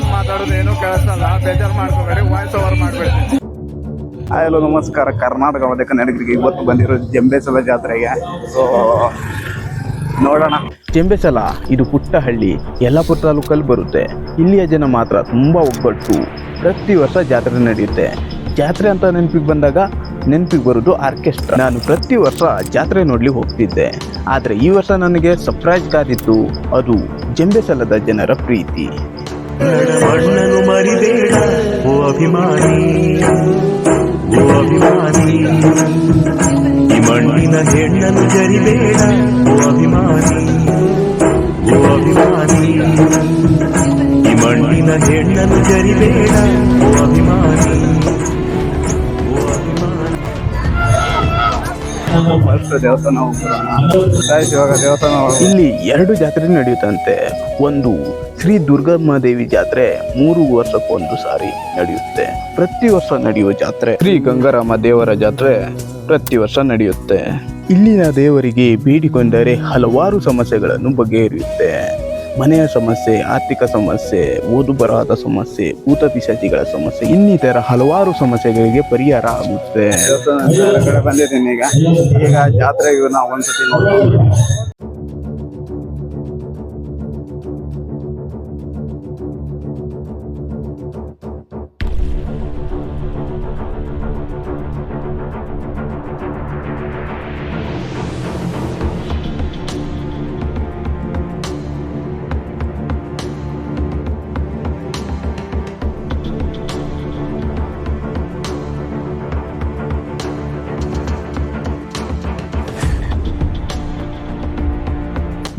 ನಾನ್ ಮಾತಾಡೋದು ಏನೂ ಕೇಳಿಸಲ್ಲ ಬೇಜಾರು ಮಾಡ್ಕೋಬೇಡಿ ವಾಯ್ಸ್ ಓವರ್ ಮಾಡ್ಬೇಡಿ. ಹಲೋ ನಮಸ್ಕಾರ. ಕರ್ನಾಟಕ ಮಧ್ಯ ಕನ್ನಡಿಗರಿಗೆ ಇವತ್ತು ಬಂದಿರೋ ಜಂಬೇಸಲ ಜಾತ್ರೆಗೆ. ಸೊ ನೋಡೋಣ. ಜಂಬೇಸಲ ಇದು ಪುಟ್ಟ ಹಳ್ಳಿ ಯಲ್ಲಾಪುರ ತಾಲೂಕಲ್ಲಿ ಬರುತ್ತೆ. ಇಲ್ಲಿಯ ಜನ ಮಾತ್ರ ತುಂಬ ಒಗ್ಗಟ್ಟು. ಪ್ರತಿ ವರ್ಷ ಜಾತ್ರೆ ನಡೆಯುತ್ತೆ. ಜಾತ್ರೆ ಅಂತ ನೆನಪಿಗೆ ಬಂದಾಗ ನೆನಪಿಗೆ ಬರೋದು ಆರ್ಕೆಸ್ಟ್ರಾ. ನಾನು ಪ್ರತಿ ವರ್ಷ ಜಾತ್ರೆ ನೋಡಲಿ ಹೋಗ್ತಿದ್ದೆ. ಆದರೆ ಈ ವರ್ಷ ನನಗೆ ಸರ್ಪ್ರೈಸ್ ಕಾದಿತ್ತು ಅದು ಜಂಬೆಸಲದ ಜನರ ಪ್ರೀತಿ. ಮಣ್ಣನು ಮರಿಬೇಡ ಓ ಅಭಿಮಾನಿ ಓ ಅಭಿಮಾನಿ ಈ ಮಣ್ಣಿನ ಹೆಣ್ಣನ್ನು ಜರಿಬೇಡ ಓ ಅಭಿಮಾನಿ ಓ ಅಭಿಮಾನಿ ಈ ಮಣ್ಣಿನ ಹೆಣ್ಣನ್ನು ಜರಿಬೇಡ ಓ ಅಭಿಮಾನಿ ದೇವಸ್ಥಾನ ಇಲ್ಲಿ ಎರಡು ಜಾತ್ರೆ ನಡೆಯುತ್ತಂತೆ. ಒಂದು ಶ್ರೀ ದುರ್ಗಮ್ಮ ದೇವಿ ಜಾತ್ರೆ ಮೂರು ವರ್ಷಕ್ಕೊಂದು ಸಾರಿ ನಡೆಯುತ್ತೆ. ಪ್ರತಿ ವರ್ಷ ನಡೆಯುವ ಜಾತ್ರೆ ಶ್ರೀ ಗಂಗಾರಾಮ ದೇವರ ಜಾತ್ರೆ ಪ್ರತಿ ವರ್ಷ ನಡೆಯುತ್ತೆ. ಇಲ್ಲಿನ ದೇವರಿಗೆ ಬೇಡಿಕೊಂಡರೆ ಹಲವಾರು ಸಮಸ್ಯೆಗಳನ್ನು ಬಗೆಹರಿಯುತ್ತೆ. ಮನೆಯ ಸಮಸ್ಯೆ, ಆರ್ಥಿಕ ಸಮಸ್ಯೆ ಓದು ಬರಹದ ಸಮಸ್ಯೆ ಭೂತ ಪಿಶಾಚಿಗಳ ಸಮಸ್ಯೆ, ಇನ್ನಿತರ ಹಲವಾರು ಸಮಸ್ಯೆಗಳಿಗೆ ಪರಿಹಾರ ಆಗುತ್ತೆ. ಬಂದಿದ್ದೀನಿ ಈಗ. ಈಗ ಜಾತ್ರೆಗೂ ನಾವು ಒಂದ್ಸತಿ ನೋಡ್ಕೊಂಡು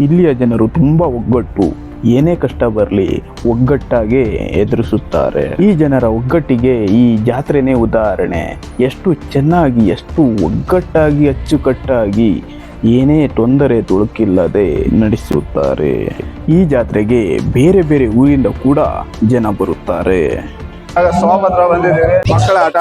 ಇಲ್ಲಿಯ ಜನರು ತುಂಬಾ ಒಗ್ಗಟ್ಟು. ಏನೇ ಕಷ್ಟ ಬರಲಿ ಒಗ್ಗಟ್ಟಾಗಿ ಎದುರಿಸುತ್ತಾರೆ. ಈ ಜನರ ಒಗ್ಗಟ್ಟಿಗೆ ಈ ಜಾತ್ರೆನೇ ಉದಾಹರಣೆ. ಎಷ್ಟು ಚೆನ್ನಾಗಿ, ಎಷ್ಟು ಒಗ್ಗಟ್ಟಾಗಿ, ಅಚ್ಚುಕಟ್ಟಾಗಿ, ಏನೇ ತೊಂದರೆ ತುಳುಕಿಲ್ಲದೆ ನಡೆಸುತ್ತಾರೆ. ಈ ಜಾತ್ರೆಗೆ ಬೇರೆ ಬೇರೆ ಊರಿಂದ ಕೂಡ ಜನ ಬರುತ್ತಾರೆ. ಸೋಭದ್ರ ಬಂದಿದ್ದೀವಿ ಮಕ್ಕಳ ಆಟ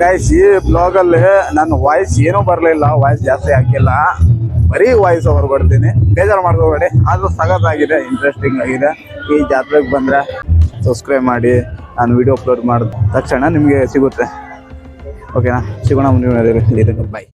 ಗೈಸ್ ಈ ಬ್ಲಾಗಲ್ಲಿ ನನ್ನ ವಾಯ್ಸ್ ಏನೂ ಬರಲಿಲ್ಲ ವಾಯ್ಸ್ ಜಾಸ್ತಿ ಹಾಕಿಲ್ಲ. ಬರೀ ವಾಯ್ಸ್ ಓವರ್ ಕೊಡ್ತೀನಿ. ಬೇಜಾರು ಮಾಡ್ಕೋಬೇಡಿ ಆದರೂ ಸಗತ್ತಾಗಿದೆ ಇಂಟ್ರೆಸ್ಟಿಂಗ್ ಆಗಿದೆ. ಈ ಜಾತ್ರೆಗೆ ಬಂದರೆ ಸಬ್ಸ್ಕ್ರೈಬ್ ಮಾಡಿ, ನಾನು ವಿಡಿಯೋ ಅಪ್ಲೋಡ್ ಮಾಡಿದ ತಕ್ಷಣ ನಿಮಗೆ ಸಿಗುತ್ತೆ. ಓಕೆನಾ ಸಿಗೋಣ ಮುಂದಿನ ಬಾಯ್